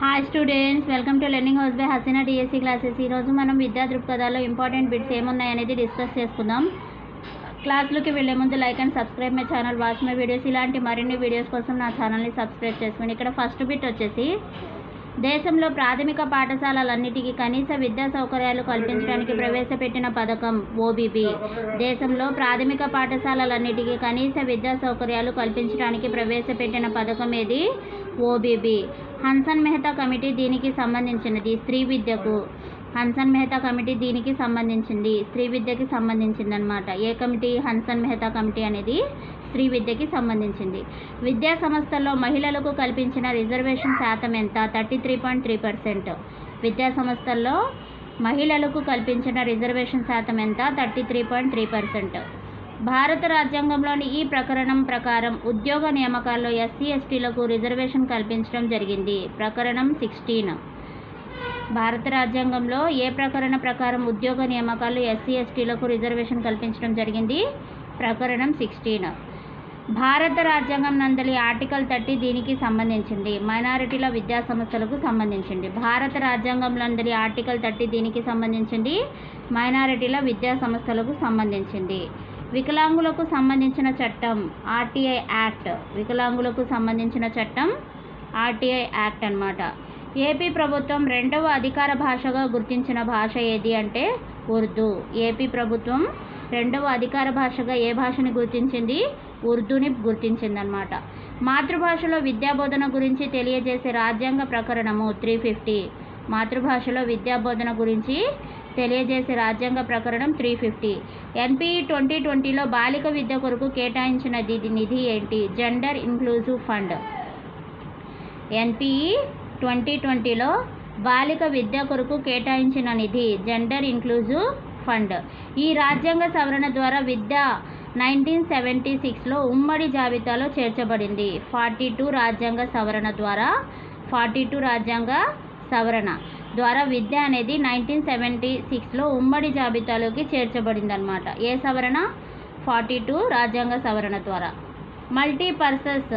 Hi students welcome to learning house by Hasina DSC classes ఈరోజు మనం విద్యా దృక్పథాల్లో ఇంపార్టెంట్ బిట్స్ ఏమున్నాయనేది డిస్కస్ చేసుకుందాం. క్లాస్లోకి వెళ్ళే ముందు like and subscribe my channel watch my videos ఇలాంటి మరిన్ని వీడియోస్ కోసం నా ఛానల్ని సబ్స్క్రైబ్ చేసుకోండి ఇక్కడ ఫస్ట్ బిట్ వచ్చేసి దేశంలో ప్రాథమిక పాఠశాలలన్నిటికీ కనీస విద్యా సౌకర్యాలు కల్పించడానికి ప్రవేశపెట్టిన పథకం ఓబీబీ. దేశంలో ప్రాథమిక పాఠశాలలన్నిటికీ కనీస విద్యా సౌకర్యాలు కల్పించడానికి ప్రవేశపెట్టిన పథకం ఏది? ఓబీబీ. హన్సన్ మెహతా కమిటీ దీనికి సంబంధించినది. స్త్రీ విద్యకు. హన్సన్ మెహతా కమిటీ దీనికి సంబంధించింది. స్త్రీ విద్యకి సంబంధించిందనమాట ఏ కమిటీ? హన్సన్ మెహతా కమిటీ అనేది స్త్రీ విద్యకి సంబంధించింది. విద్యా సంస్థల్లో మహిళలకు కల్పించిన రిజర్వేషన్ శాతం ఎంత? Thirty three point three percent. విద్యా సంస్థల్లో మహిళలకు కల్పించిన రిజర్వేషన్ శాతం ఎంత? Thirty three point three percent. భారత రాజ్యాంగంలోని ఈ ప్రకరణం ప్రకారం ఉద్యోగ నియామకాల్లో ఎస్సీ ఎస్టీలకు రిజర్వేషన్ కల్పించడం జరిగింది. ప్రకరణం సిక్స్టీన్. భారత రాజ్యాంగంలో ఏ ప్రకరణ ప్రకారం ఉద్యోగ నియామకాలు ఎస్సీ ఎస్టీలకు రిజర్వేషన్ కల్పించడం జరిగింది? ప్రకరణం సిక్స్టీన్. భారత రాజ్యాంగం నందలి ఆర్టికల్ థర్టీ దీనికి సంబంధించింది. మైనారిటీల విద్యా సంస్థలకు సంబంధించింది. భారత రాజ్యాంగం నందలి ఆర్టికల్ థర్టీ దీనికి సంబంధించింది. మైనారిటీల విద్యా సంస్థలకు సంబంధించింది. వికలాంగులకు సంబంధించిన చట్టం ఆర్టీఐ యాక్ట్. వికలాంగులకు సంబంధించిన చట్టం ఆర్టీఐ యాక్ట్ అన్నమాట. ఏపీ ప్రభుత్వం రెండవ అధికార భాషగా గుర్తించిన భాష ఏది అంటే ఉర్దూ. ఏపీ ప్రభుత్వం రెండవ అధికార భాషగా ఏ భాషని గుర్తించింది? ఉర్దూని గుర్తించిందనమాట మాతృభాషలో విద్యాబోధన గురించి తెలియజేసే రాజ్యాంగ ప్రకరణము త్రీ ఫిఫ్టీ. మాతృభాషలో విద్యాబోధన గురించి తెలియజేసే రాజ్యాంగ ప్రకరణం త్రీ ఫిఫ్టీ. ఎన్పిఈ ట్వంటీ ట్వంటీలో బాలిక విద్య కొరకు కేటాయించిన నిధి ఏంటి? Gender inclusive fund. NPE twenty ట్వంటీలో బాలిక విద్య కొరకు కేటాయించిన నిధి జెండర్ ఇంక్లూజివ్ ఫండ్. ఈ రాజ్యాంగ సవరణ ద్వారా విద్య నైన్టీన్ సెవెంటీ సిక్స్లో ఉమ్మడి జాబితాలో చేర్చబడింది. ఫార్టీ టూ రాజ్యాంగ సవరణ ద్వారా ఫార్టీ టూ రాజ్యాంగ సవరణ ద్వారా విద్య అనేది నైన్టీన్ సెవెంటీ సిక్స్లో ఉమ్మడి జాబితాలోకి చేర్చబడింది ఏ సవరణ? ఫార్టీ టూ రాజ్యాంగ సవరణ ద్వారా. మల్టీపర్సెస్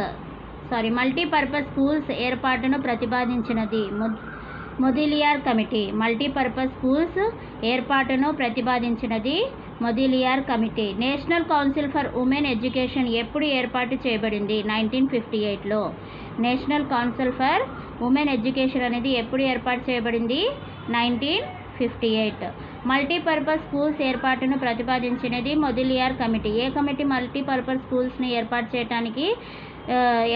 సారీ మల్టీపర్పస్ స్కూల్స్ ఏర్పాటును ప్రతిపాదించినది Mudaliar Mudaliar committee. Multipurpose schools ఏర్పాటును ప్రతిపాదించినది Mudaliar committee. National council for women education ఎప్పుడు ఏర్పాటు చేయబడింది? నైన్టీన్ ఫిఫ్టీ ఎయిట్లో national council for women education అనేది ఎప్పుడు ఏర్పాటు చేయబడింది? Nineteen fifty eight. Multipurpose schools ఏర్పాటును ప్రతిపాదించినది మొదిలియార్ కమిటీ. ఏ కమిటీ మల్టీపర్పస్ స్కూల్స్ని ఏర్పాటు చేయడానికి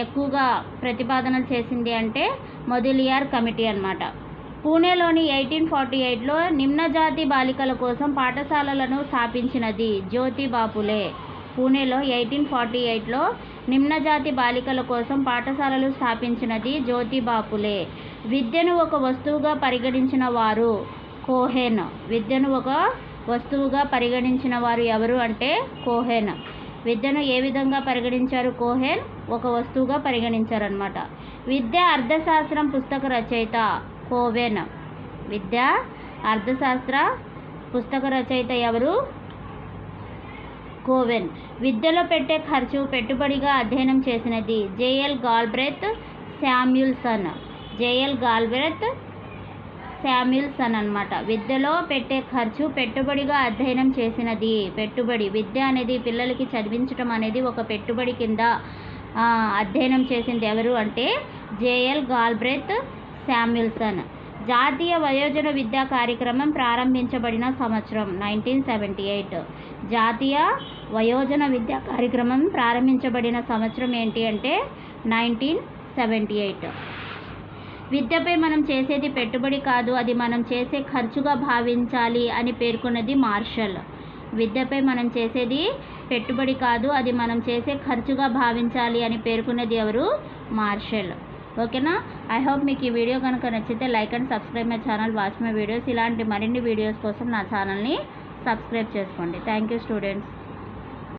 ఎక్కువగా ప్రతిపాదనలు చేసింది అంటే మొదిలియార్ కమిటీ అన్నమాట. పూణేలోని ఎయిటీన్ ఫార్టీ ఎయిట్లో నిమ్నజాతి బాలికల కోసం పాఠశాలలను స్థాపించినది జ్యోతి బాపులే. పూణేలో ఎయిటీన్ ఫార్టీ ఎయిట్లో నిమ్నజాతి బాలికల కోసం పాఠశాలలు స్థాపించినది జ్యోతి బాపులే. విద్యను ఒక వస్తువుగా పరిగణించిన వారు కోహెన్. విద్యను ఒక వస్తువుగా పరిగణించిన వారు ఎవరు అంటే కోహెన్. విద్యను ఏ విధంగా పరిగణించారు కోహెన్? ఒక వస్తువుగా పరిగణించారనమాట విద్య అర్థశాస్త్రం పుస్తక రచయిత కోవెన్. విద్య అర్థశాస్త్ర పుస్తక రచయిత ఎవరు? కోవెన్. విద్యలో పెట్టే ఖర్చు పెట్టుబడిగా అధ్యయనం చేసినది JL Galbraith Samuelson. JL Galbraith Samuelson అన్నమాట. విద్యలో పెట్టే ఖర్చు పెట్టుబడిగా అధ్యయనం చేసినది పెట్టుబడి. విద్య అనేది పిల్లలకి చదివించడం అనేది ఒక పెట్టుబడి కింద అధ్యయనం చేసింది ఎవరు అంటే జేఎల్ గాల్బ్రెత్ శామ్యుల్సన్ జాతీయ వయోజన విద్యా కార్యక్రమం ప్రారంభించబడిన సంవత్సరం నైన్టీన్ సెవెంటీ ఎయిట్. జాతీయ వయోజన విద్యా కార్యక్రమం ప్రారంభించబడిన సంవత్సరం ఏంటి అంటే నైన్టీన్ సెవెంటీ ఎయిట్. విద్యపై మనం చేసేది పెట్టుబడి కాదు అది మనం చేసే ఖర్చుగా భావించాలి అని పేర్కొన్నది మార్షల్. విద్యపై మనం చేసేది పెట్టుబడి కాదు అది మనం చేసే ఖర్చుగా భావించాలి అని పేర్కొన్నది ఎవరు? మార్షల్. ఓకేనా? ఐ హోప్ మీకు ఈ వీడియో కనుక నచ్చితే like and subscribe my channel watch my videos ఇలాంటి మరిన్ని వీడియోస్ కోసం నా ఛానల్ని సబ్స్క్రైబ్ చేసుకోండి. Thank you students